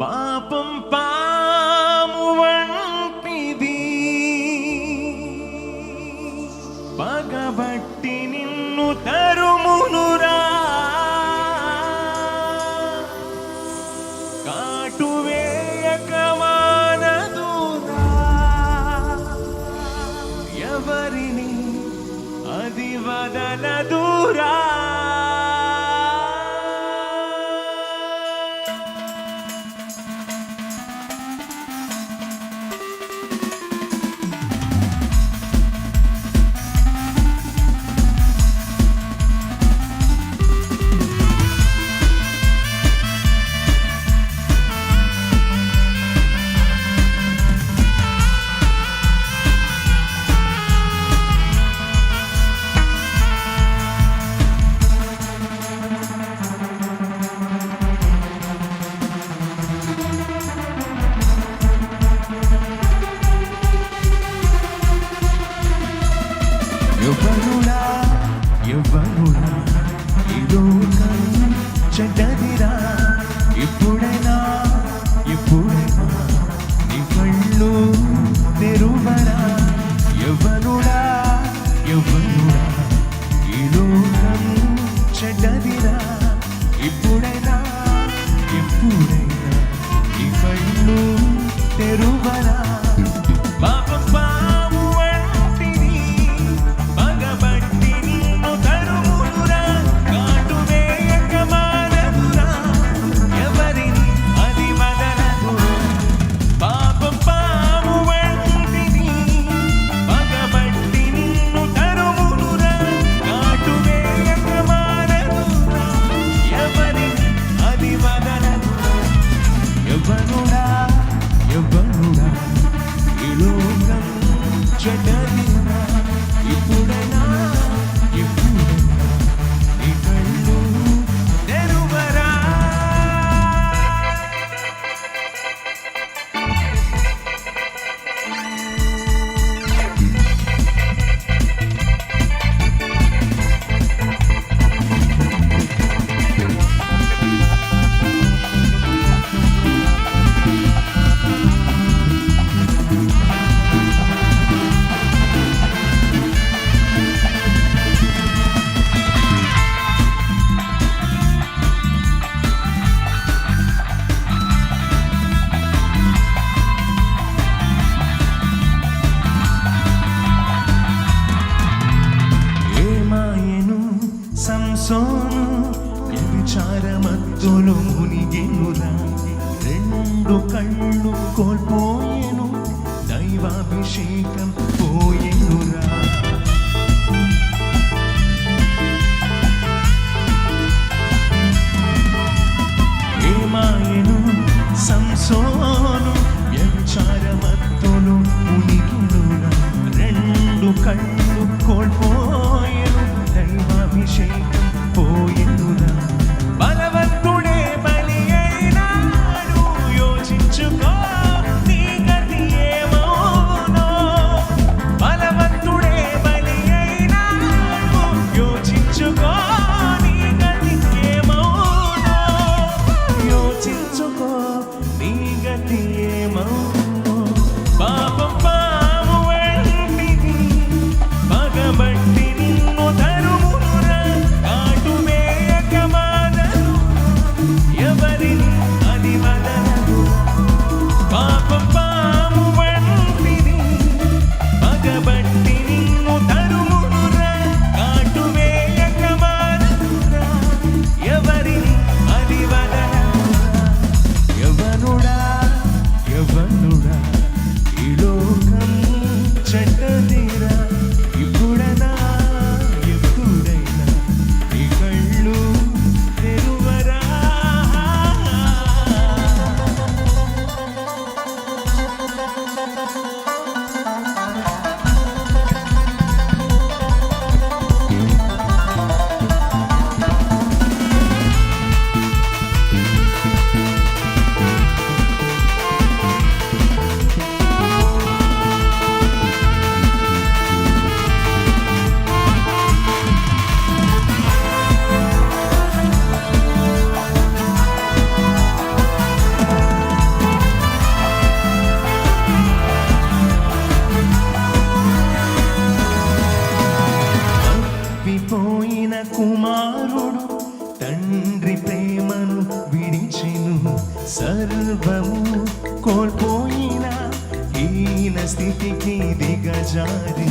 പാപം చెడ్డదిరా. ఇప్పుడైనా ఇప్పుడైనా నీ కళ్ళు తెరువరా. ఎవరుడా ఎవరుడా? ఈ లోకం చెడ్డదిరా. సర్వము కోల్పోయిన హీన స్థితికి దిగజారి.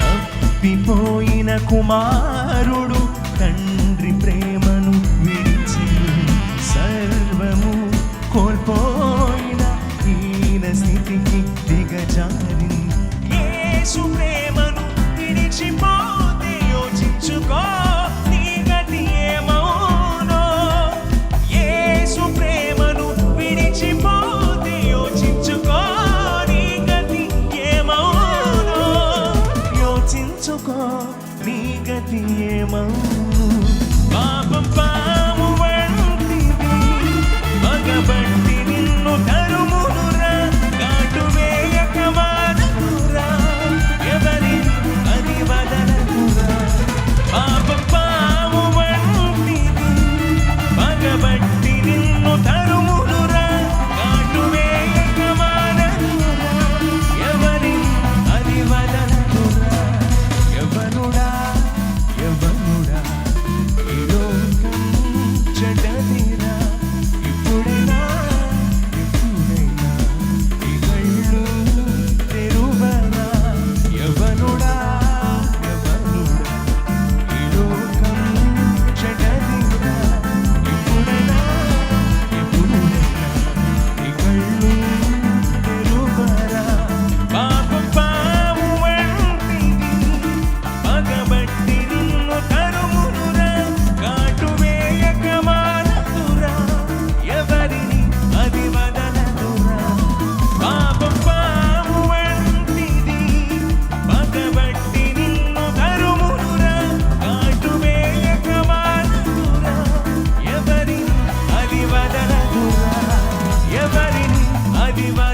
తప్పిపోయిన కుమారుడు తండ్రి ప్రేమ తీయమను పాపం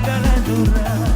kadar durar